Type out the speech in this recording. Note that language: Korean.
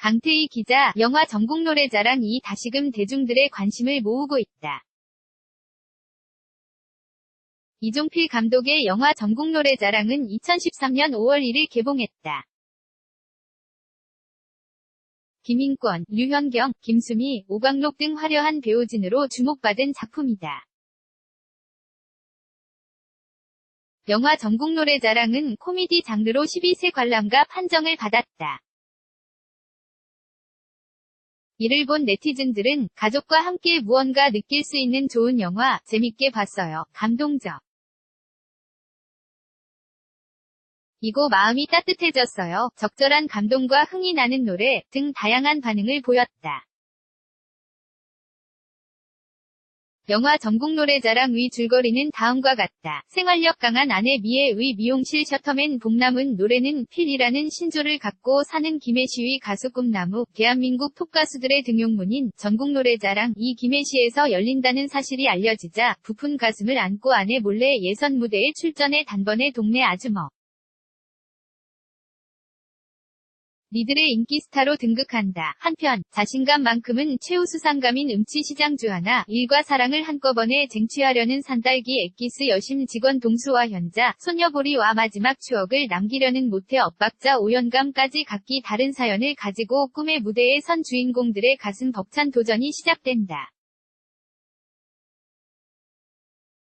강태희 기자, 영화 전국 노래자랑이 다시금 대중들의 관심을 모으고 있다. 이종필 감독의 영화 전국 노래자랑은 2013년 5월 1일 개봉했다. 김인권, 류현경, 김수미, 오광록 등 화려한 배우진으로 주목받은 작품이다. 영화 전국 노래자랑은 코미디 장르로 12세 관람가 판정을 받았다. 이를 본 네티즌들은 가족과 함께 무언가 느낄 수 있는 좋은 영화, 재밌게 봤어요. 감동적. 이고 마음이 따뜻해졌어요. 적절한 감동과 흥이 나는 노래 등 다양한 반응을 보였다. 영화 전국 노래자랑 의 줄거리는 다음과 같다. 생활력 강한 아내 미애 의 미용실 셔터맨 복남은 노래는 필이라는 신조를 갖고 사는 김혜시의 가수 꿈나무, 대한민국 톱 가수들의 등용문인 전국 노래자랑 이 김혜시에서 열린다는 사실이 알려지자 부푼 가슴을 안고 아내 몰래 예선 무대에 출전해 단번에 동네 아주머. 니들의 인기 스타로 등극한다. 한편 자신감만큼은 최우 수상감인 음치 시장 주하나 일과 사랑을 한꺼번에 쟁취하려는 산딸기 엑기스 여심 직원 동수와 현자, 소녀보리와 마지막 추억을 남기려는 모태 엇박자 오연감까지 각기 다른 사연을 가지고 꿈의 무대에 선 주인공들의 가슴 벅찬 도전이 시작된다.